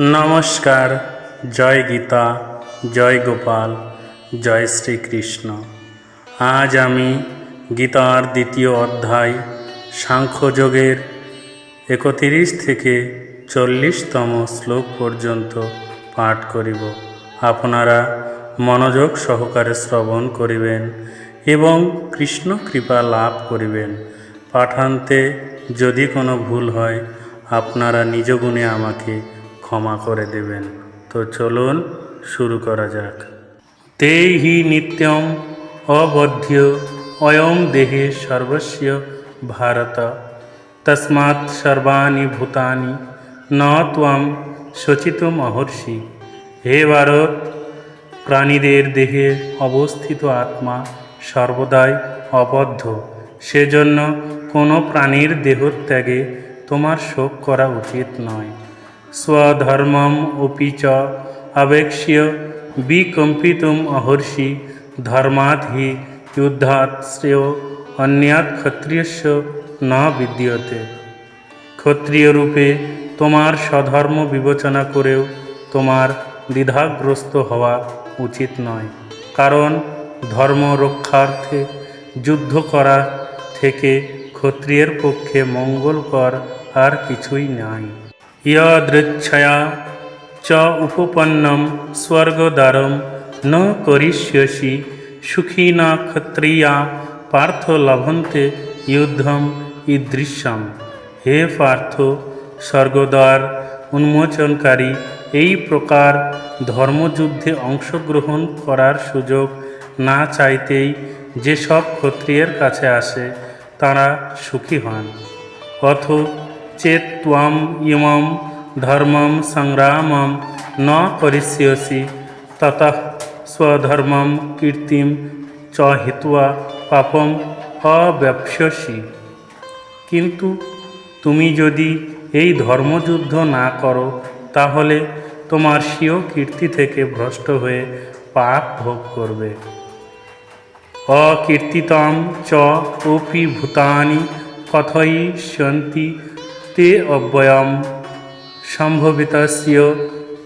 নমস্কার, জয় গীতা, জয় গোপাল, জয় শ্রীকৃষ্ণ। আজ আমি গীতার দ্বিতীয় অধ্যায় সাংখ্যযোগের একত্রিশ থেকে চল্লিশতম শ্লোক পর্যন্ত পাঠ করিব। আপনারা মনোযোগ সহকারে শ্রবণ করিবেন এবং কৃষ্ণ কৃপা লাভ করিবেন। পাঠান্তে যদি কোনো ভুল হয়, আপনারা নিজ গুণে আমাকে ক্ষমা করে দেবেন। তো চলুন, শুরু করা যাক। তে হি নিত্যম অবধ্য অয়ম দেহে সর্বস্য ভারত। তস্মাৎ সর্বাণি ভূতানি, ন ত্বম শোচিত মহর্ষি। হে ভারত, প্রাণীদের দেহে অবস্থিত আত্মা সর্বদাই অবদ্ধ। সেজন্য কোনো প্রাণীর দেহত্যাগে তোমার শোক করা উচিত নয়। স্বধর্মম অপি চ আবেক্ষ্য বিকম্পিতুম অহর্ষি ধর্মাৎ হি যুদ্ধাৎ শ্রেয় অন্যাৎ ক্ষত্রিয়স্য ন বিদ্যতে। ক্ষত্রিয় রূপে তোমার স্বধর্ম বিবেচনা করেও তোমার দ্বিধাগ্রস্ত হওয়া উচিত নয়। কারণ ধর্ম রক্ষার্থে যুদ্ধ করা থেকে ক্ষত্রিয়ের পক্ষে মঙ্গলকর আর কিছুই নাই। ইয়দৃচ্ছয়া চ উপপন্নম স্বর্গদ্বারম ন করিষ্যসি সুখী না ক্ষত্রিয়া পার্থ লভন্তে যুদ্ধম ঈদৃশ্যম হে পার্থ স্বর্গদ্বার উন্মোচনকারী এই প্রকার ধর্মযুদ্ধে অংশগ্রহণ করার সুযোগ না চাইতেই যেসব ক্ষত্রিয়ের কাছে আসে, তারা সুখী হন। অথ চেত ত্বম ইমম ধর্মম সংগ্রামম ন করিষ্যসি ততঃ স্বধর্মম কীর্তিম চ হিত্বা পাপম অব্যপস্যসি কিন্তু তুমি যদি এই ধর্মযুদ্ধ না করো, তাহলে তোমার স্বীয় কীর্তি থেকে ভ্রষ্ট হয়ে পাপ ভোগ করবে। অকীর্তিতম চ অপি ভূতানি কথয়িষ্যন্তি তে অব্যয়ম সম্ভবিতস্য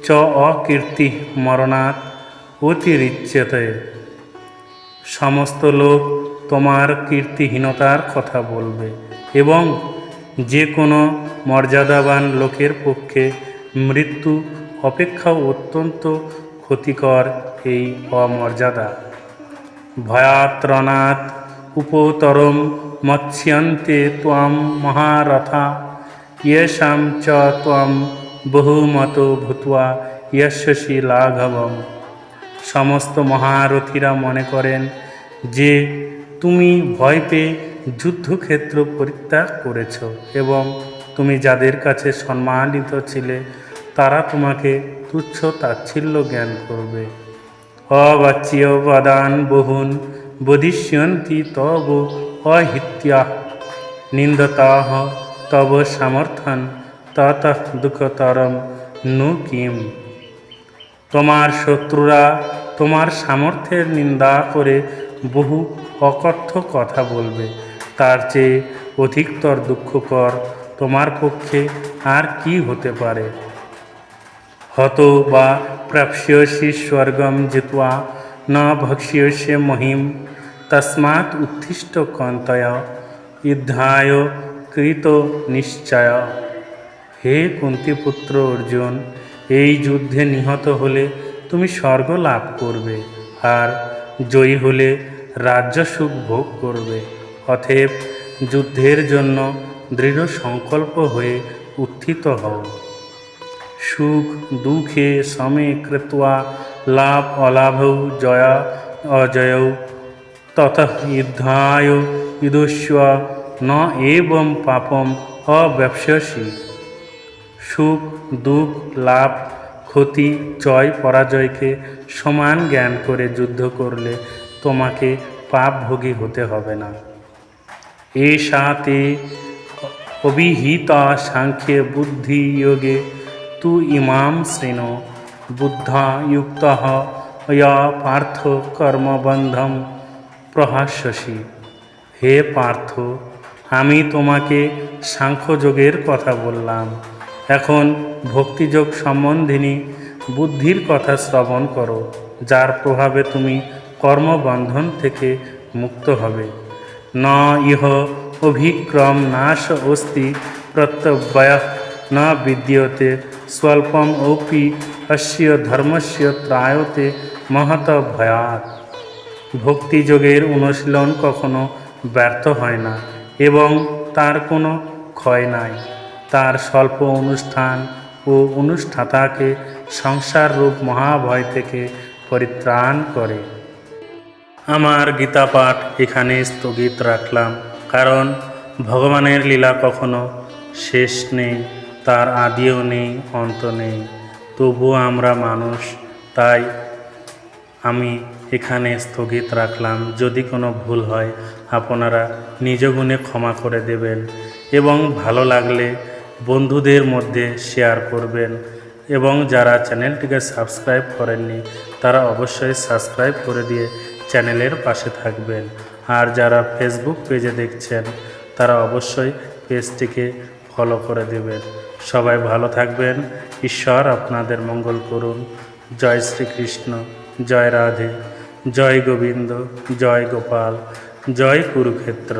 চ অকীর্তি মরণাৎ অতিরিচ্যতে সমস্ত লোক তোমার কীর্তিহীনতার কথা বলবে এবং যে কোনো মর্যাদাবান লোকের পক্ষে মৃত্যু অপেক্ষাও অত্যন্ত ক্ষতিকর এই অমর্যাদা ভয়াত্রণাৎ উপতরম মৎস্যন্তে ত্বম মহারথা ইয়েষাম চ ত্বম বহুমত ভূত্বা ইয়স্যসি লাঘবম সমস্ত মহারথীরা মনে করেন যে, তুমি ভয় পেয়ে যুদ্ধক্ষেত্র পরিত্যাগ করেছ এবং তুমি যাদের কাছে সম্মানিত ছিলে, তারা তোমাকে তুচ্ছ তাচ্ছিল্য জ্ঞান করবে। অবাচ্য বদান বহুন বদিষ্যন্তি তব অহিত্যা। নিন্দতাহ তব সমর্থন তত দুঃখতরম নু কিম। তোমার শত্রুরা তোমার সামর্থ্যের নিন্দা করে বহু অকথ্য কথা বলবে। তার চেয়ে অধিকতর দুঃখকর তোমার পক্ষে আর কি হতে পারে? হত বা প্রাপ্স্যসি স্বর্গম জিত্বা, ন ভক্ষ্যস্য মহিম, তস্মাৎ উত্থিষ্ট কন্তয় যুদ্ধায় কৃত নিশ্চয়। হে কুন্তিপুত্র অর্জুন, এই যুদ্ধে নিহত হলে তুমি স্বর্গ লাভ করবে আর জয়ী হলে রাজ্য সুখ ভোগ করবে। অতএব যুদ্ধের জন্য দৃঢ় সংকল্প হয়ে উত্থিত হও। সুখ দুঃখে সমে কৃত্বা লাভ অলাভৌ জয়া অজয়ৌ। তত যুদ্ধায় ইদস্ব ন এবং পাপম অব্যবসী সুখ দুঃখ লাভ ক্ষতি জয় পরাজয়কে সমান জ্ঞান করে যুদ্ধ করলে তোমাকে পাপভোগী হতে হবে না। এষাতে অভিহিতা সাংখ্যে বুদ্ধি যোগে তু ইমাম শ্রেণ বুদ্ধা যুক্ত পার্থ কর্মবন্ধম প্রহাস্যসি। হে পার্থ আমি তোমাকে সাংখ্যযোগের কথা বললাম। এখন ভক্তিযোগ সম্বন্ধিনী বুদ্ধির কথা শ্রবণ করো, যার প্রভাবে তুমি কর্মবন্ধন থেকে মুক্ত হবে। ন ইহ অভিক্রম নাশ অস্তি প্রত্যব্যয় ন বিদ্যতে স্বল্পম অপি অস্য ধর্মস্য ত্রায়তে মহত ভয়াত ভক্তিযোগের অনুশীলন কখনো ব্যর্থ হয় না। এবং তার কোনো ক্ষয় নাই। তার স্বল্প অনুষ্ঠান ও অনুষ্ঠাতাকে সংসার রূপ মহাভয় থেকে পরিত্রাণ করে। আমার গীতা পাঠ এখানে স্থগিত রাখলাম, কারণ ভগবানের লীলা কখনো শেষ নেই, তার আদিও নেই, অন্ত নেই। তবুও আমরা মানুষ, তাই আমি এখানে স্থগিত রাখলাম। যদি কোনো ভুল হয়, আপনারা নিজ গুণে ক্ষমা করে দেবেন এবং ভালো লাগলে বন্ধুদের মধ্যে শেয়ার করবেন এবং যারা চ্যানেলটিকে সাবস্ক্রাইব করেননি, তারা অবশ্যই সাবস্ক্রাইব করে দিয়ে চ্যানেলের পাশে থাকবেন। আর যারা ফেসবুক পেজে দেখছেন, তারা অবশ্যই পেজটিকে ফলো করে দেবেন। সবাই ভালো থাকবেন। ঈশ্বর আপনাদের মঙ্গল করুন। জয় শ্রীকৃষ্ণ। জয় রাধে। জয় গোবিন্দ জয় গোপাল জয় কুরুক্ষেত্র।